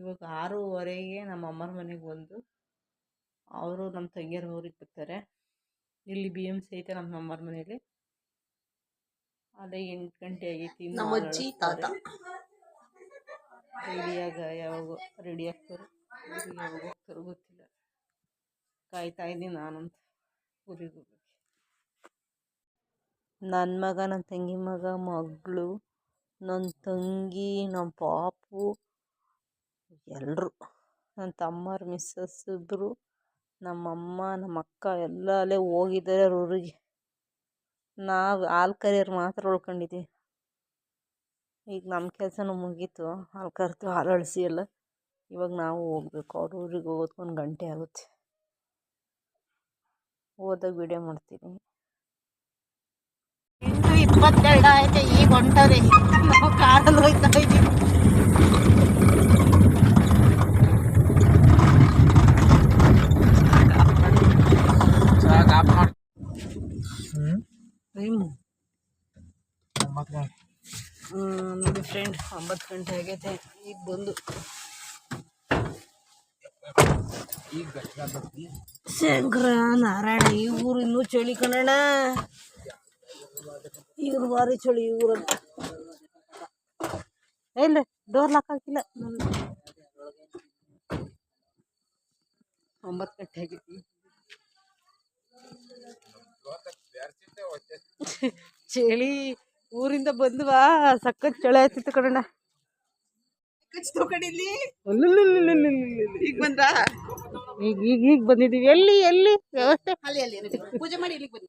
ಇವಾಗ ಆರೂವರೆಗೆ ನಮ್ಮ ಅಮ್ಮರ ಮನೆಗೆ ಬಂದು ಅವರು ನಮ್ಮ ತಂಗಿಯರು ಊರಿಗೆ ಬರ್ತಾರೆ. ಇಲ್ಲಿ ಬಿ ಎಂ ಸಿ ಐತೆ ನಮ್ಮ ಅಮ್ಮರ ಮನೇಲಿ. ಅದೇ ಎಂಟು ಗಂಟೆ ಆಗೈತಿ ರೆಡಿಯಾಗ ಯಾವಾಗ ರೆಡಿ ಆಗ್ತಾರೆ ಯಾವಾಗ ಹೋಗ್ತಾರೋ ಗೊತ್ತಿಲ್ಲ. ಕಾಯ್ತಾ ಇದ್ದೀನಿ ನಾನಂತ ಊರಿಗೆ ಹೋಗಿ ನನ್ನ ಮಗ ನನ್ನ ತಂಗಿ ಮಗ ಮಗಳು ನನ್ನ ತಂಗಿ ನಮ್ಮ ಪಾಪು ಎಲ್ಲರೂ ನನ್ನ ತಮ್ಮರ ಮಿಸ್ಸಸ್ ಇಬ್ಬರು ನಮ್ಮಮ್ಮ ನಮ್ಮ ಅಕ್ಕ ಎಲ್ಲ ಅಲ್ಲೇ ಹೋಗಿದ್ದಾರೆ ಊರಿಗೆ. ನಾವು ಹಾಲು ಕರಿಯೋರು ಮಾತ್ರ ಉಳ್ಕೊಂಡಿದ್ದೀವಿ ಈಗ ನಮ್ಮ ಕೆಲಸನೂ ಮುಗೀತು, ಹಾಲು ಕರೆದು ಹಾಲು ಅಳಿಸಿ ಎಲ್ಲ, ಇವಾಗ ನಾವು ಹೋಗ್ಬೇಕು. ಅವ್ರ ಊರಿಗೆ ಹೋಗೋದಕ್ಕೆ ಒಂದು ಗಂಟೆ ಆಗುತ್ತೆ. ಹೋದಾಗ ವಿಡಿಯೋ ಮಾಡ್ತೀನಿ. ಇನ್ನು ಇಪ್ಪತ್ತೆರಡು ಆಯ್ತು, ಈಗ ಹೊಂಟವ್ರಿ ನಾವು ಕಾರಲ್ಲಿ ಹೋಯ್ತಾ ಇದ್ದೀವಿ ಟೈಮು ನೋಡಿ ಫ್ರೆಂಡ್ ಒಂಬತ್ತು ಗಂಟೆ ಆಗೈತೆ. ಈಗ ಬಂದು. ಶಂಕರ ನಾರಾಯಣ ಈ ಊರು ಇನ್ನೂ ಚಳಿ ಕಣಣ್ಣ. ಇವ್ರು ಭಾರಿ ಚಳಿ ಈ ಊರಲ್ಲಿ. ಇಲ್ಲ ಡೋರ್ ಲಾಕ್ ಹಾಕಿಲ್ಲ. ಒಂಬತ್ತು ಗಂಟೆ ಆಗೈತಿ ಚಳಿ ಊರಿಂದ ಬಂದ್ವಾ ಸಖತ್ ಚಳಿ ಆಯ್ತಿತ್ತು ಕಣಣ್ಣ. ಈಗ ಬಂದ ಈಗ ಈಗ ಈಗ ಬಂದಿದ್ದೀವಿ. ಎಲ್ಲಿ ಎಲ್ಲಿ? ವ್ಯವಸ್ಥೆ? ಅಲ್ಲಿ ಅಲ್ಲಿ. ಪೂಜೆ ಮಾಡಿ ಇಲ್ಲಿಗೆ ಬನ್ನಿ.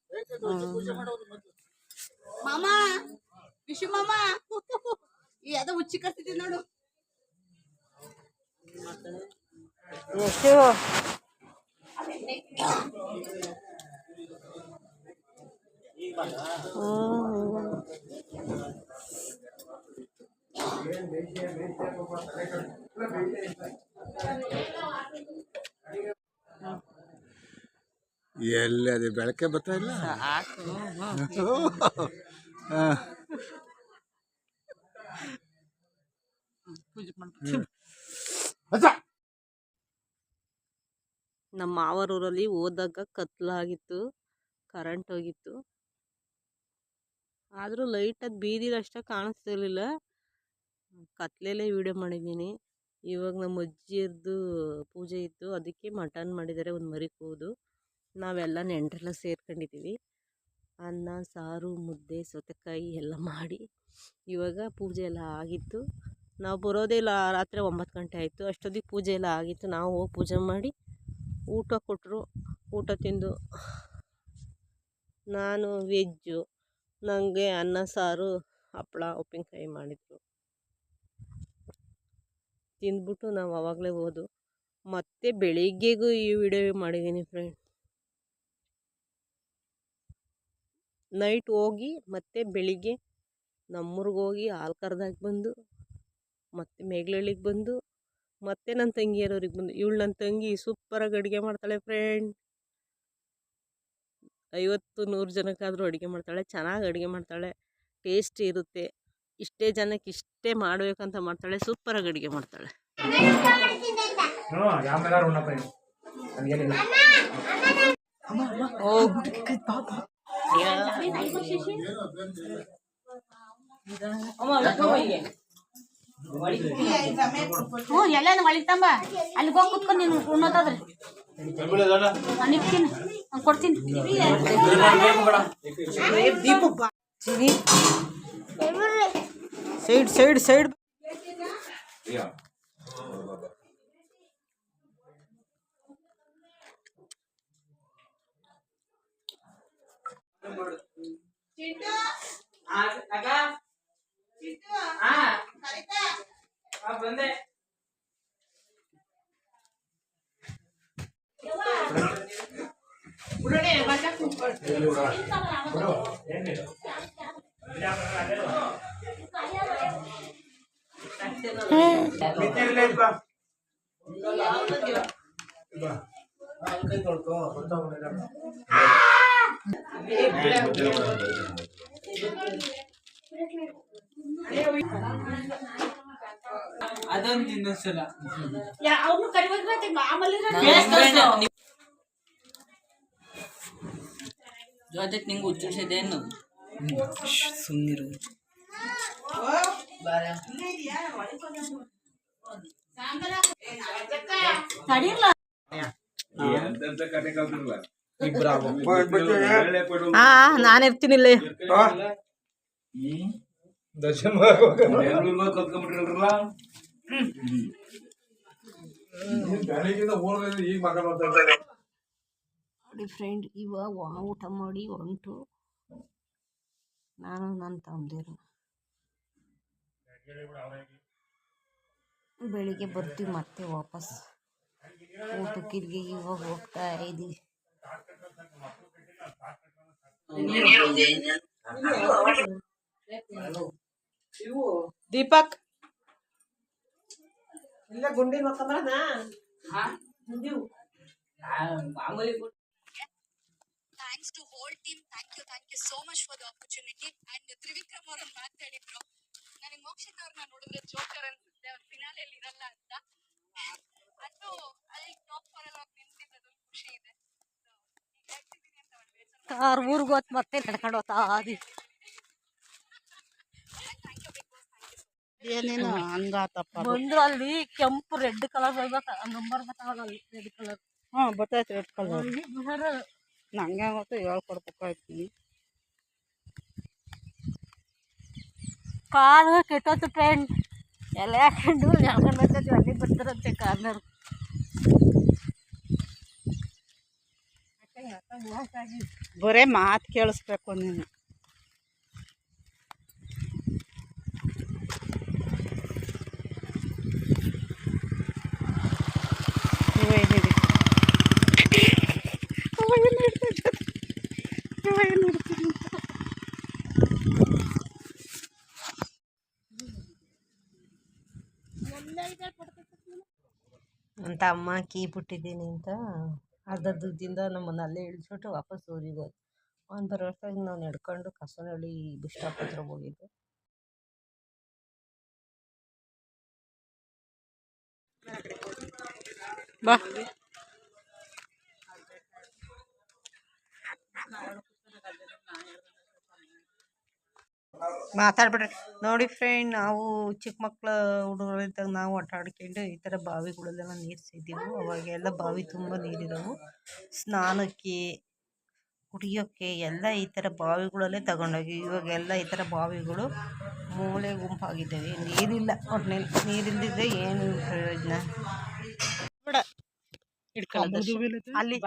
ಮಾಮ ವಿಶು ಮಾಮ. ಈ ಅದ ಹುಚ್ಚಿ ಕರ್ತಿದ್ದೀನಿ ನೋಡು. ಎಷ್ಟು. ಎಲ್ಲಿ ಅದು ಬೆಳಕೆ ಬರ್ತಾ ಇಲ್ಲ? ನಮ್ಮ ಮಾವರೂರಲ್ಲಿ ಹೋದಾಗ ಕತ್ಲಾಗಿತ್ತು ಕರೆಂಟ್ ಹೋಗಿತ್ತು. ಆದರೂ ಲೈಟಾಗಿ ಬೀದಿಲಿ ಅಷ್ಟೇ ಕಾಣಿಸ್ತಿರ್ಲಿಲ್ಲ. ಕತ್ಲೆಯಲ್ಲೇ ವೀಡಿಯೋ ಮಾಡಿದ್ದೀನಿ. ಇವಾಗ ನಮ್ಮ ಅಜ್ಜಿಯರ್ದು ಪೂಜೆ ಇತ್ತು. ಅದಕ್ಕೆ ಮಟನ್ ಮಾಡಿದ್ದಾರೆ ಒಂದು ಮರಿ ಕೂದು. ನಾವೆಲ್ಲ ನೆಂಟರೆಲ್ಲ ಸೇರ್ಕೊಂಡಿದ್ದೀವಿ ಅನ್ನ, ಸಾರು, ಮುದ್ದೆ, ಸೌತೆಕಾಯಿ ಎಲ್ಲ ಮಾಡಿ ಇವಾಗ ಪೂಜೆ ಎಲ್ಲ ಆಗಿತ್ತು. ನಾವು ಬರೋದೇ ಇಲ್ಲ, ರಾತ್ರಿ ಒಂಬತ್ತು ಗಂಟೆ ಆಯಿತು. ಅಷ್ಟೊತ್ತಿಗೆ ಪೂಜೆ ಎಲ್ಲ ಆಗಿತ್ತು. ನಾವು ಹೋಗಿ ಪೂಜೆ ಮಾಡಿ ಊಟ ಕೊಟ್ಟರು ಊಟ ತಿಂದು ನಾನು, ವೆಜ್ಜು ನನಗೆ ಅನ್ನ, ಸಾರು ಹಪ್ಪಳ ಉಪ್ಪಿನಕಾಯಿ ಮಾಡಿದ್ರು. ತಿಂದ್ಬಿಟ್ಟು ನಾವು ಆವಾಗಲೇ ಹೋದು ಮತ್ತೆ ಬೆಳಿಗ್ಗೆಗೂ ಈ ವಿಡಿಯೋ ಮಾಡಿದ್ದೀನಿ ಫ್ರೆಂಡ್ ನೈಟ್ ಹೋಗಿ, ಮತ್ತೆ ಬೆಳಿಗ್ಗೆ ನಮ್ಮೂರಿಗೆ ಹೋಗಿ ಹಾಲು ಬಂದು, ಮತ್ತೆ ಮೇಗ್ಲಳ್ಳಿಗೆ ಬಂದು, ಮತ್ತೆ ನನ್ನ ತಂಗಿಯರವ್ರಿಗೆ ಬಂದು, ಇವಳು ನನ್ನ ತಂಗಿ ಸೂಪರಾಗಿ ಅಡುಗೆ ಮಾಡ್ತಾಳೆ ಫ್ರೆಂಡ್ ಐವತ್ತು, ನೂರು ಜನಕ್ಕಾದರೂ ಅಡುಗೆ ಮಾಡ್ತಾಳೆ, ಚೆನ್ನಾಗಿ ಅಡುಗೆ ಮಾಡ್ತಾಳೆ, ಟೇಸ್ಟಿ ಇರುತ್ತೆ. ಇಷ್ಟೇ ಜನಕ್ಕೆ ಇಷ್ಟೇ ಮಾಡಬೇಕಂತ ಮಾಡ್ತಾಳೆ, ಸೂಪರಾಗಿ ಅಡುಗೆ ಮಾಡ್ತಾಳೆ. ಹ್ಞೂ ಎಲ್ಲಾನು ಒಳಿತಂಬ ಅಲ್ಲಿಗೆ ಹೋಗಿ ಕುತ್ಕೊಂಡು ನೀನು ಉಣ್ಣೋತಾದ್ರಿ ಕೊಡ್ತೀನಿ ಸೈಡ್ ಸೈಡ್ ಸೈಡ್ ಬಂದೆ ಅದೊಂದು ಇನ್ನೊಂದ್ಸಲ ಅವ್ನು ಕಡಿಮೆ ಆಮೇಲೆ ಜೊತೆ ನಿಂಗೆ ಹುಚ್ಚಿಡ್ಸಿದೇನು ಸುಮ್ಮನಿರು ತಡಿರ್ಲ ಹಾ ನಾನು ಇರ್ತೀನಿಲ್ಲ ನೋಡಿ ಫ್ರೆಂಡ್ ಇವಾಗ ಊಟ ಮಾಡಿ ಹೊಂಟು. ನಾನು ನನ್ನ ತಮ್ಮದಿರು ಬೆಳಿಗ್ಗೆ ಬರ್ತೀವಿ ಮತ್ತೆ ವಾಪಸ್. ಊಟಕ್ಕೆ ಇಲ್ಲಿಗೆ ಇವಾಗ ಹೋಗ್ತಾ ಇದ್ದೀವಿ ದೀಪಕ್. ಇಲ್ಲ ಗುಂಡಿ ಮಕ್ಕಬರನಾ ಮಾಮೂಲಿ thanks to whole team thank you thank you so much for the opportunity and Trivikram ಅವ್ರನ್ನ ಮಾತಾಡಿದ್ರು. ನನಗೆ ಮೋಕ್ಷಿತ್ ಅವ್ರನ್ನ ನೋಡಿದ್ರೆ ಜೋಕರ್ ಅನ್ಸುತ್ತೆ. ಅವ್ರ ಫಿನಾಲೆಯಲ್ಲಿ ಇರಲ್ಲ ಅಂತ. ಅದು ಅಲ್ಲಿ ಟಾಪ್ ಫಾರ್ ಅವ್ರು ನಿಂತಿದ್ದು ಖುಷಿ ಇದೆ. ಕಾರ್ ಊರಿಗೆ ಹೋತ್ ಮತ್ತೆ ನಡ್ಕೊಂಡು ಹೋಗ್ತಾ ಆದಿ thank you Bigg Boss thank you ಏನೇನು ಹಂಗಾತಪ್ಪ ಬಂದ್ರು ಅಲ್ಲಿ ಕೆಂಪು ರೆಡ್ ಕಲರ್ ಬರ್ಬೇಕು? ನಂಬರ್ ಬರ್ತಾವಲ್ಲ ಅಲ್ಲಿ ರೆಡ್ ಕಲರ್. ಹಾ ಬರ್ತೈತೆ ರೆಡ್ ಕಲರ್. ನಂಗೆ ಗೊತ್ತು ಹೇಳ್ಕೊಡ್ಬೇಕಾಯ್ತೀನಿ ಕಾರು ಕೆಟ್ಟೋತು ಫ್ರೆಂಡ್ ಎಲ್ಲ ಹಾಕೊಂಡು ಎಳ್ಕೊಂಡು ಹೋಗ್ತಿದ್ವಿ ಅಲ್ಲಿ ಬರ್ತಾರಂತೆ ಕಾರ್ನರ್ ಬರೇ ಮಾತು ಕೇಳಿಸ್ಬೇಕು ನೀನು ಇವ ಏನಿದೆ ಅಂತ ಅಮ್ಮ ಕೀ ಬಿಟ್ಟಿದ್ದೀನಿ ಅಂತ ಅರ್ಧ ದುಡ್ಡಿಂದ ನಮ್ಮನ್ನು ಅಲ್ಲೇ ಇಳಿಸ್ಬಿಟ್ಟು ವಾಪಸ್ ಊರಿಗೆ ಹೋದ್. ಅವ್ನು ಬರೋ ನಾವು ನಡ್ಕೊಂಡು ಕಸನಹಳ್ಳಿ ಬಸ್ ಹತ್ರ ಹೋಗಿದ್ದೆ. ಬಾ. ಮಾತಾಡ್ಬಿಡ್ರಿ. ನೋಡಿ ಫ್ರೆಂಡ್ ನಾವು ಚಿಕ್ಕ ಮಕ್ಕಳು ಹುಡುಗರು ಇದ್ದಾಗ ನಾವು ಆಟ ಆಡ್ಕೊಂಡು ಈ ಥರ ಬಾವಿಗಳಲ್ಲೆಲ್ಲ ನೀರು ಸೇದಿವು. ಅವಾಗೆಲ್ಲ ಬಾವಿ ತುಂಬ ನೀರಿರೋವು. ಸ್ನಾನಕ್ಕೆ ಕುಡಿಯೋಕ್ಕೆ ಎಲ್ಲ ಈ ಥರ ಬಾವಿಗಳಲ್ಲೇ ತಗೊಂಡೋಗಿ ಇವಾಗೆಲ್ಲ ಈ ಥರ ಬಾವಿಗಳು ಮೂಲೆ ಗುಂಪಾಗಿದ್ದಾವೆ. ನೀರಿಲ್ಲ. ಒಟ್ಟಿನಲ್ಲಿ ನೀರಿಲ್ದಿದ್ರೆ ಏನು ಪ್ರಯೋಜನ? ಹಿಡ್ಕೊಳ್ಳೋದು ಅಲ್ಲಿ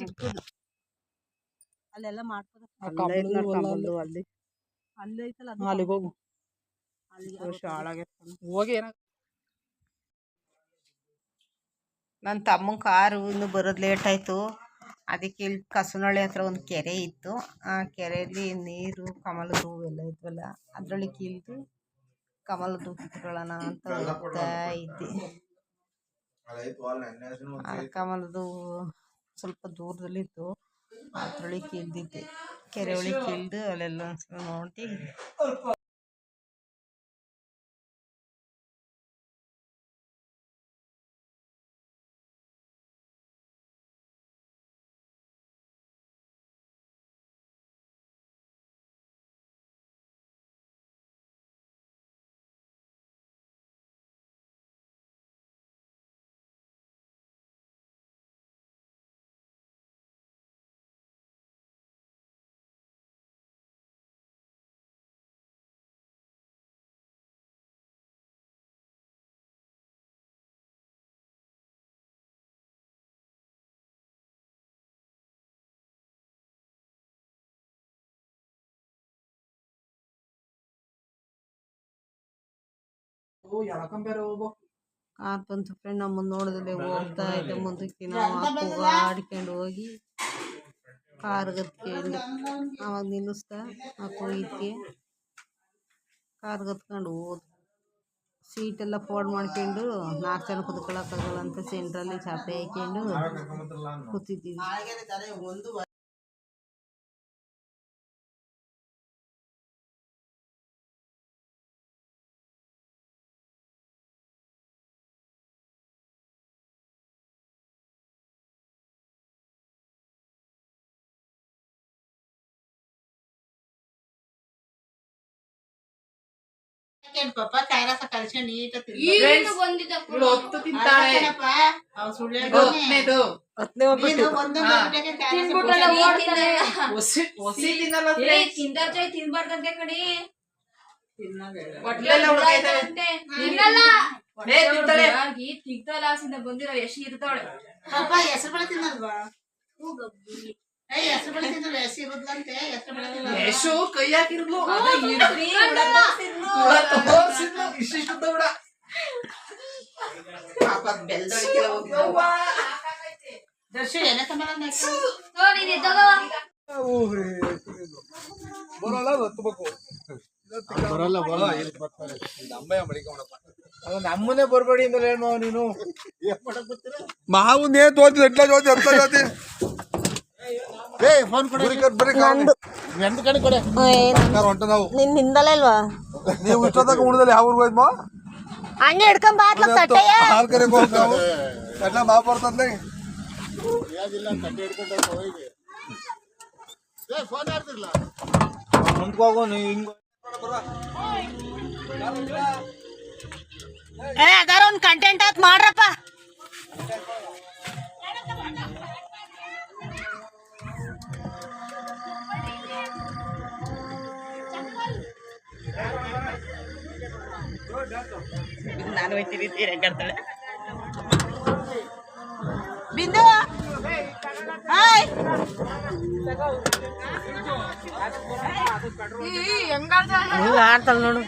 ಚಿಕ್ಕದು. ಅಲ್ಲೆಲ್ಲ ಮಾಡ್ಬೋದು ಅಲ್ಲಿ. ಅಲ್ಲಿ ಐತಲ್ಲ ಅದು ಅಲ್ಲಿಗೆ ಹೋಗು ಅಲ್ಲಿ ವರ್ಷ ಹಾಳಾಗೈತೆ ಹೋಗಿ ಏನ ನನ್ನ ತಮ್ಮನ ಕಾರು ಇನ್ನು ಬರೋದು ಲೇಟ್ ಆಯ್ತು. ಅದಕ್ಕೆ ಇಲ್ಲಿ ಕಸನಹಳ್ಳಿ ಹತ್ರ ಒಂದು ಕೆರೆ ಇತ್ತು. ಆ ಕೆರೆಯಲ್ಲಿ ನೀರು ಕಮಲದ ಹೂವು ಎಲ್ಲ ಇದ್ವಲ್ಲ ಅದರಲ್ಲಿ ಕೀಳ್ದು ಕಮಲದ ಹೂವು ಕಿತ್ಕೊಳ್ಳೋಣ ಅಂತ ಹೋಗ್ತಾ ಇದ್ದೆ. ಆ ಕಮಲದ ಹೂವು ಸ್ವಲ್ಪ ದೂರದಲ್ಲಿತ್ತು ಅದರೊಳಗೆ ಇಳ್ದಿದ್ದೆ ಕೆರೆ ಒಳಗೆ ಇಳಿದು ಅಲ್ಲೆಲ್ಲ ಒಂದ್ಸಲ ನೋಡಿ ಕಾರ್ ಬಂತು ಫ್ರೆಂಡ್ ನಮ್ಮನ್ನು ನೋಡಿದ್ರೆ ಹೋಗ್ತಾ ಇದ್ದೆ ಮುಂದಕ್ಕೆ ನಾವು ಆಡ್ಕೊಂಡು ಹೋಗಿ ಕಾರ್ ಗತ್ಕೊಂಡು ಅವಾಗ ನಿಲ್ಲಿಸ್ತಾ ಹಾಕೋ ಇದಕ್ಕೆ ಕಾರ್ ಗತ್ಕೊಂಡು ಹೋದ್. ಸೀಟೆಲ್ಲ ಫೋಲ್ಡ್ ಮಾಡ್ಕೊಂಡು ನಾಲ್ಕು ಜನ ಕುತ್ಕೊಳ್ಳೋಕ್ಕಾಗಲ್ಲ ಅಂತ ಸೆಂಟ್ರಲ್ಲಿ ಚಾಪೆ ಹಾಕೊಂಡು ಕೂತಿದ್ದೀವಿ. ಪಾಪ ಕಾಯ್ರಸ ಕಲ್ಸ್ಕೊಂಡ್ ನೀಟಾಗಿ ಏನು ಬಂದಿದ್ದ ಇವಳು ಹೊತ್ತು ತಿಂತಾಳೆ ಅವ್ರು ಸುಳ್ಳು ಹತ್ತನೇದು ಹತ್ತನೇ ನೀನು ಒಂದು ಗಂಟೆಗೆ ಕಾಯ್ರಸ ತಿನ್ಬಿಟ್ಟಲ್ಲ ಓಡ್ತಾನೆ ಒಸಿ ಒಸಿ ತಿನ್ನಲ್ಲ ಏ ತಿನ್ಬಾರ್ದಂತೆ ಕಣಿ. ಉಳ್ದೈತೆ. ತಿನ್ನಲ್ಲ ಏ, ತಿಂತಾಳೆ. ಆಗಿ ಬಂದಿರೋ ಯಶಿ ಇರ್ತಾವಳೆ ಪಾಪ ಹೆಸರು ಬೇಳೆ ತಿನ್ನಲ್ವಾ? ಏ ಹೆಸರು ಬೇಳೆ ತಿನ್ನಲ್ಲ. ಹೆಸರು ಇರುದ್ಲಂತೆ ಹೆಸರು ಬೇಳೆ ತಿನ್ನಲ್ಲ. ಯಶು ಕೈ ಹಾಕಿರ್ಲು. ತಗೋರ್ಸಿದ್ಲು ಇಷ್ಟಿಷ್ಟು ಪಾಪ ಹೋಗಿದ್ದವ್ವ. ಇದ್ ತಗೋ. ಬರಲ್ಲ ಬರೋ ಇಲ್ಲಿ ಬರ್ತಾರೆ. ನಮ್ಮನ್ನೇ ಬರ್ಬೇಡಿ ಅಂತ ಹೇಳಿ ಮಾವ ನೀನು ಮಾವುನೇ ತೋತಿ ಎಟ್ಲ ಜೋತಿ ಎಟ್ಲ ಜೋತಿ ಏ ಫೋನ್ ಕೊಡಿ. ಬರಿ ಎಂಟು ಕಡೆ ಕೊಡೆ. ಹೊಂಟ ನಾವು ನಿನ್ ಹಿಂದಲೇ ಅಲ್ವಾ? ನೀವು ಇಷ್ಟೊತ್ತಾಗ ಉಣ್ದಲ್ಲಿ ಯಾವ ಊರ್ಗೆ ಹೋಯ್ತು ಮಾವ ಹಂಗೆ ಹಿಡ್ಕೊಂಡ್ ಬಾತ್ಲ ತಟ್ಟೆಯ. ಹಾಲ್ ಕರೆಗೆ ಹೋಗ್ ನಾವು. ಎಲ್ಲ ಮಾ ಬರ್ತದ್ಲೆ? ಯಾವ್ದಿಲ್ಲ ತಟ್ಟೆ ಹಿಡ್ಕೊಂಡು ಏ ಫೋನ್ ಯಾರ್ದಿಲ್ಲ ಮುಂದ್ಕ್ ಹೋಗು ನೀ ಹಿಂಗ್ ಏ ಅದಾರ ಒಂದ್ ಕಂಟೆಂಟ್ ಆತ್ ಮಾಡ್ರಪ್ಪ. ನಾನು ಹೋಯ್ತೀನಿ ತೀರಂಗಾಡ್ತಾಳೆ ಬಿಂದು ಹಾಯ್ ಹಿಂಗ ಆಡ್ತಾಳ ನೋಡು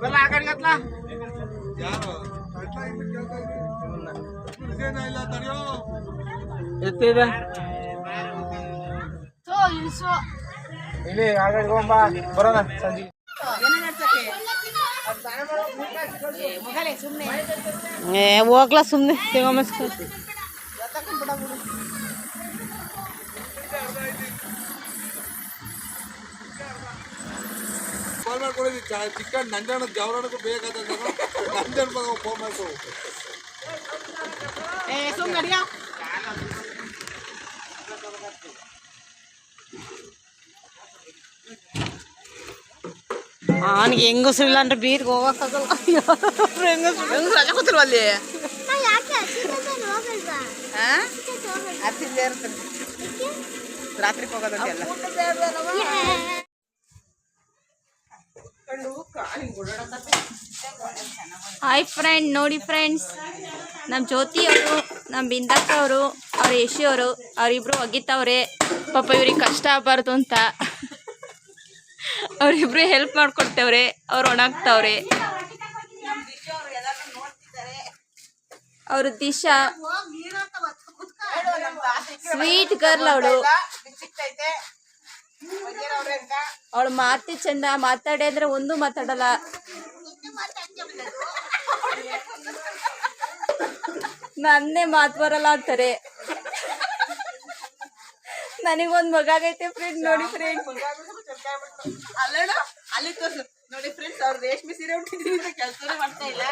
ಬಲ್ಲ ಆ ಕಡೆಗೆ ಹತ್ಲಾ? ಆ ಅಟ್ಲ ಎತ್ತಿದೆ ಇಲ್ಲಿ ಆ ಕಡೆಗೆ ಹೋಗ್ಬಾ ಬರೋಣ ಸಂಜೆ ಏ ಹೋಗ್ಲಾ ಸುಮ್ನೆ ತಗೊಂಬಸ್ಕೊ ಮಾಡ್ಕೊಳ್ಳಿ ಚಿಕನ್ ನಂಜಣ್ಣ ಜವರಣಕ್ಕೂ ಬೇಕಾದ ನಂಜಣ್ಣ ಮಗ ಫೋನ್ ಮಾಡ್ಕೊ ಏ ಸುಮ್ ನಡಿಯ ಅವನಿಗೆ ಹೆಂಗಸರು ಇಲ್ಲ ಅಂದ್ರೆ ಬೀರ್ಗೆ ಹೋಗಕ್ಕಾಗಲ್ಲ ಹೆಂಗಸರು ಹೆಂಗಸರು ರಜೆ ಕೂತಿಲ್ವ ಅಲ್ಲಿ ಹತ್ತಿದ್ದೇ ಇರ್ತದೆ ರಾತ್ರಿಗೆ ಹೋಗೋದಂತೆ ಎಲ್ಲ ಹಾಯ್ ಫ್ರೆಂಡ್ ನೋಡಿ ಫ್ರೆಂಡ್ಸ್ ನಮ್ಮ ಜ್ಯೋತಿ ಅವರು ನಮ್ಮ ಬಿಂದಕ್ಕ ಅವರು ಅವ್ರ ಯಶಿ ಅವರು ಅವರಿಬ್ರು ಒಗಿತಾವ್ರೆ. ಪಾಪ ಇವ್ರಿಗೆ ಕಷ್ಟ ಆಗಬಾರ್ದು ಅಂತ. ಅವರಿಬ್ರು ಹೆಲ್ಪ್ ಮಾಡ್ಕೊಡ್ತೇವ್ರೆ ಅವ್ರು ಒಣಗ್ತಾವ್ರೆ. ಅವ್ರ ದಿಶಾ. ಸ್ವೀಟ್ ಗರ್ಲ್ ಅವಳು. ಅವಳು ಮಾತಿ ಚಂದ ಮಾತಾಡಿ ಅಂದ್ರೆ ಒಂದು ಮಾತಾಡಲ್ಲ. ನನ್ನೇ ಮಾತು ಬರಲ್ಲ ಅಂತಾರೆ. ನನಗೊಂದ್ ಮಗ ಆಗೈತೆ ಫ್ರೆಂಡ್ ನೋಡಿ ಫ್ರೆಂಡ್ ಅಲ್ಲಣ್ಣ ಅಲ್ಲಿ ತೋರ್ಸು ನೋಡಿ ಫ್ರೆಂಡ್ಸ್ ಅವ್ರು ರೇಷ್ಮೆ ಸೀರೆ ಉಟ್ಟಿದ್ರಿಂದ ಕೆಲಸನೇ ಮಾಡ್ತಾ ಇಲ್ಲ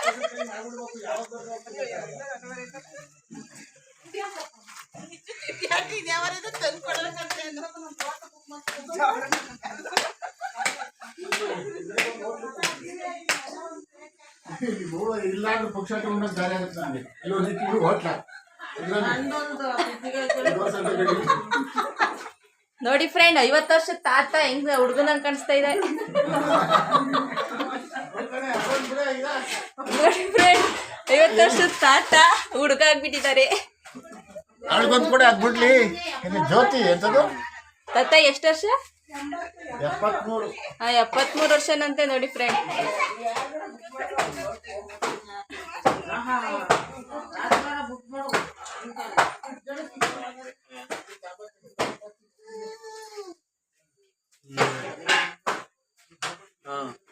ಪಕ್ಷ ತಗೊಂಡಾಗ ಆಗುತ್ತೆ ನನಗೆ ಇಲ್ಲಿ ಇದು ಹೋಟ್ಲ ನೋಡಿ ಫ್ರೆಂಡ್ ಐವತ್ತು ವರ್ಷ ತಾತ ಹೆಂಗ ಹುಡುಗನ ಕಾಣಿಸ್ತಾ ಇದೆ? ನೋಡಿ ಫ್ರೆಂಡ್ ಐವತ್ತು ವರ್ಷದ ತಾತ ಹುಡುಗ ಆಗ್ಬಿಟ್ಟಿದ್ದಾರೆ. ಅವ್ಳಿಗೊಂದು ಕೂಡ ಅದ್ಬಿಡ್ಲಿ ಇದು ಜ್ಯೋತಿ ಎಂತದು? ತಾತ ಎಷ್ಟು ವರ್ಷ? ಎಪ್ಪತ್ಮೂರು. ಹಾ ಎಪ್ಪತ್ಮೂರು ವರ್ಷನಂತೆ ನೋಡಿ ಫ್ರೆಂಡ್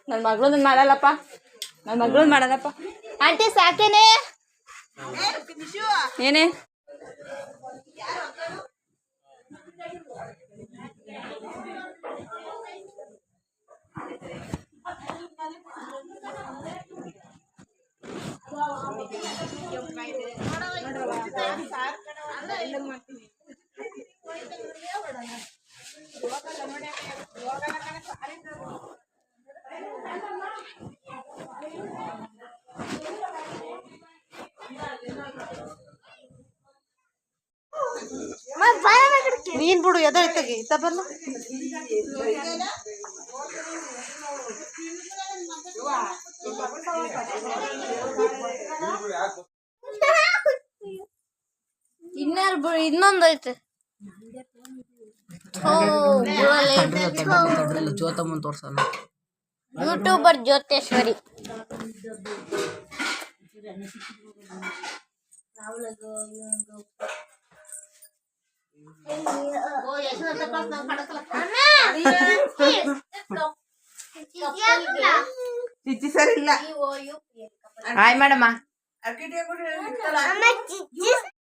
ನನ್ನ ಮಗಳನ್ನ ಮಾಡಲ್ಲಪ್ಪ. ನನ್ನ ಮಗಳನ್ನ ಮಾಡಲ್ಲಪ್ಪ. ಆಂಟಿ ಸಾಕೇನೆ? ಏನೇ? ಮೀನ್ ಬಿಡು ಎದ ತೆಗಿ ಇತ್ತ ಬರಲ್ಲ ಇನ್ನೆರಡು ಇನ್ನೊಂದು ಐತೆ. ಜ್ಯೋತಮ್ಮನ್ ತೋರ್ಸಲ್ಲ ಯೂಟ್ಯೂಬರ್ ಜ್ಯೋತೇಶ್ವರಿ. ಚಿಚ್ಚಿ ಸರಿ ಇಲ್ಲ. ಹಾಯ್ ಮಾಡಮ್ಮ